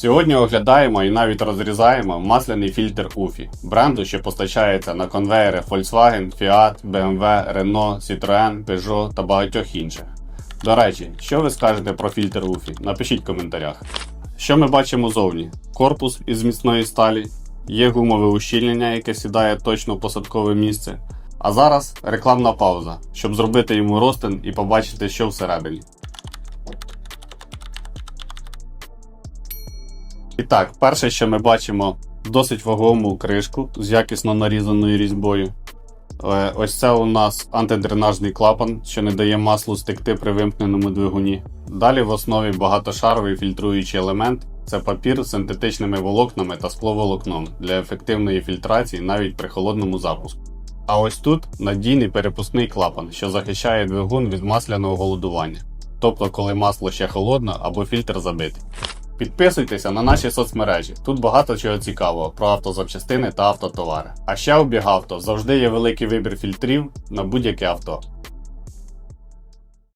Сьогодні оглядаємо і навіть розрізаємо масляний фільтр UFI, бренду, що постачається на конвеєри Volkswagen, Fiat, BMW, Renault, Citroën, Peugeot та багатьох інших. До речі, що ви скажете про фільтр UFI? Напишіть в коментарях. Що ми бачимо зовні? Корпус із міцної сталі, є гумове ущільнення, яке сідає точно в посадкове місце. А зараз рекламна пауза, щоб зробити йому розтин і побачити, що всередині. І так, перше, що ми бачимо, досить вагому кришку з якісно нарізаною різьбою. Е, Ось це у нас антидренажний клапан, що не дає маслу стекти при вимкненому двигуні. Далі в основі багатошаровий фільтруючий елемент це папір з синтетичними волокнами та скловолокном для ефективної фільтрації навіть при холодному запуску. А ось тут надійний перепускний клапан, що захищає двигун від масляного голодування, тобто коли масло ще холодне або фільтр забитий. Підписуйтеся на наші соцмережі. Тут багато чого цікавого про автозапчастини та автотовари. А ще у Бігавто завжди є великий вибір фільтрів на будь-яке авто.